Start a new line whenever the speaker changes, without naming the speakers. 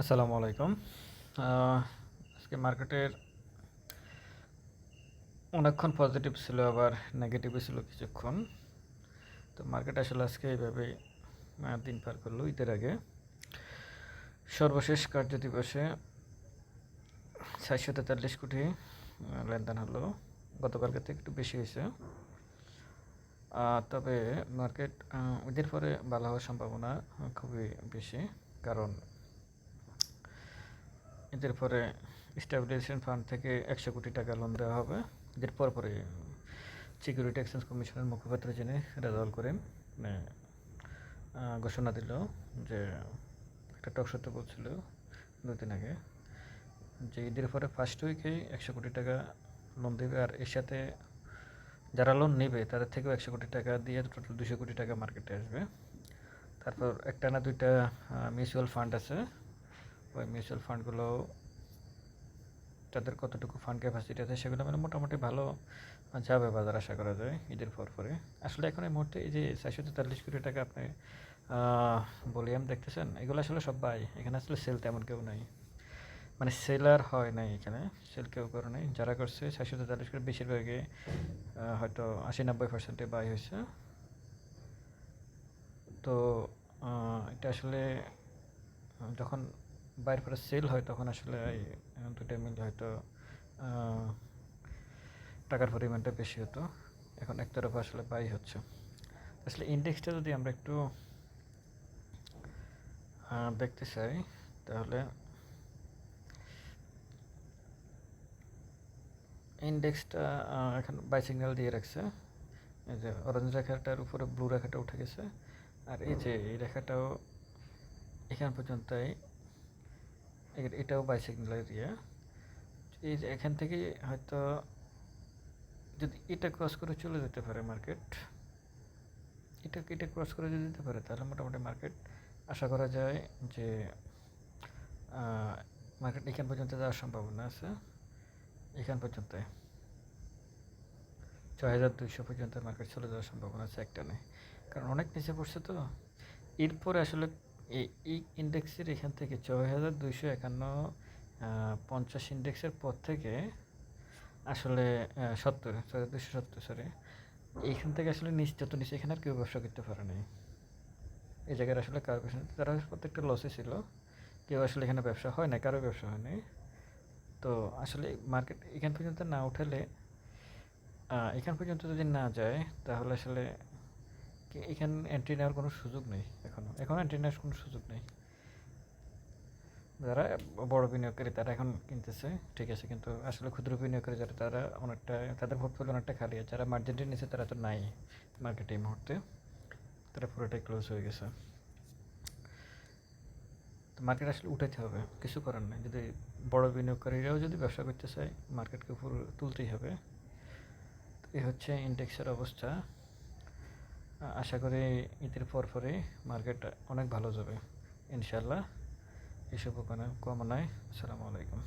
আসসালামু আলাইকুম। আজকে মার্কেটের অনেকক্ষণ পজিটিভ ছিল, আবার নেগেটিভও ছিল কিছুক্ষণ। তো মার্কেট আসলে আজকে এইভাবে দিন পার করল ঈদের আগে। সর্বশেষ কার্য দিবসে চারশো তেতাল্লিশ কোটি লেনদেন হলো। গতকালকে থেকে একটু বেশি হয়েছে। তবে মার্কেট ঈদের পরে ভালো হওয়ার সম্ভাবনা খুবই বেশি, কারণ এদের পরে স্টেবিলাইজেশন ফান্ড থেকে একশো কোটি টাকা লোন দেওয়া হবে। এদের পর পরে সিকিউরিটি এক্সচেঞ্জ কমিশনের মুখপাত্র যিনি রেজাল্ট করেন মানে ঘোষণা দিল যে একটা টক সত্য বলছিল দুদিন আগে যে ঈদের পরে ফার্স্ট উইকেই একশো কোটি টাকা লোন দেবে আর এর সাথে যারা লোন নেবে তাদের থেকেও একশো কোটি টাকা দিয়ে টোটাল দুশো কোটি টাকা মার্কেটে আসবে। তারপর একটা না দুইটা মিউচুয়াল ফান্ড আছে। ওই মিউচুয়াল ফান্ডগুলো তাদের কতটুকু ফান্ড ক্যাপাসিটি আছে সেগুলো মানে মোটামুটি ভালো যাবে বাজার আশা করা যায় ঈদের পর পরে। আসলে এখন এই মুহূর্তে এই যে চারশো তেতাল্লিশ কোটি টাকা আপনি ভলিউম দেখতেছেন, এগুলো আসলে সব বাই এখানে আসলে সেল তেমন কেউ নাই। মানে সেলার হয় নাই এখানে সেল কেউ করে নাই। যারা করছে চারশো তেতাল্লিশ করে বেশিরভাগই হয়তো আশি নব্বই পার্সেন্টে বাই হয়েছে। তো এটা আসলে, যখন বাইরের পরে সেল হয়, তখন আসলে দুটো মিলে হয়তো টাকার পরিমাণটা বেশি হতো। এখন একতরফা আসলে বাই হচ্ছে। আসলে ইন্ডেক্সটা যদি আমরা একটু দেখতে চাই, তাহলে ইন্ডেক্সটা এখন বাই সিগন্যাল দিয়ে রাখছে। এই যে অরেঞ্জ রেখাটার উপরে ব্লু রেখাটা উঠে গেছে। আর এই যে এই রেখাটাও এখান পর্যন্তই এটাও বাই সিগন্যাল এরিয়া এই যে এখান থেকে হয়তো যদি এটা ক্রস করে চলে যেতে পারে মার্কেট এটা এটা ক্রস করে যদি যেতে পারে, তাহলে মোটামুটি মার্কেট আশা করা যায় যে মার্কেট এখান পর্যন্ত যাওয়ার সম্ভাবনা আছে। এখান পর্যন্ত। ছয় হাজার দুইশো পর্যন্ত মার্কেট চলে যাওয়ার সম্ভাবনা আছে একটা নেই কারণ অনেক নিচে পড়ছে তো। এরপরে আসলে এই ইন্ডেক্সের এখান থেকে ছয় হাজার দুইশো একান্ন পঞ্চাশ ইন্ডেক্সের পর থেকে আসলে সত্তর হাজার দুইশো সত্তর সরি এইখান থেকে আসলে নিচ, যত নিচে, এখানে আর কেউ ব্যবসা করতে পারে নাই। এই জায়গায় আসলে কারও ব্যবসা তারা প্রত্যেকটা লসে ছিল, কেউ আসলে এখানে ব্যবসা হয় না কারও ব্যবসা হয় নাই। তো আসলে মার্কেট এখান পর্যন্ত না উঠালে এখান পর্যন্ত যদি না যায়, তাহলে আসলে এখানে এন্ট্রি নেওয়ার কোনো সুযোগ নেই এখনও এখন এন্ট্রি নেওয়ার কোনো সুযোগ নেই। যারা বড় বিনিয়োগকারী তারা এখন কিনতেছে, ঠিক আছে, কিন্তু আসলে ক্ষুদ্র বিনিয়োগকারী যারা, তারা অনেকটা, তাদের পোর্টফোলিও অনেকটা খালি আছে। যারা মার্জিনটির নিচে তারা তো নাই মার্কেটে এই মুহূর্তে। তারা পুরোটাই ক্লোজ হয়ে গেছে। তো মার্কেট আসলে উঠাইতে হবে, কিছু করার নেই। যদি বড় বিনিয়োগকারীরাও যদি ব্যবসা করতে চায় মার্কেটকে উপর তুলতেই হবে। এই হচ্ছে ইন্ডেক্সের অবস্থা। আশা করি ঈদের পর পরে মার্কেট অনেক ভালো যাবে ইনশাল্লাহ এসব কামনায় আসসালামু আলাইকুম।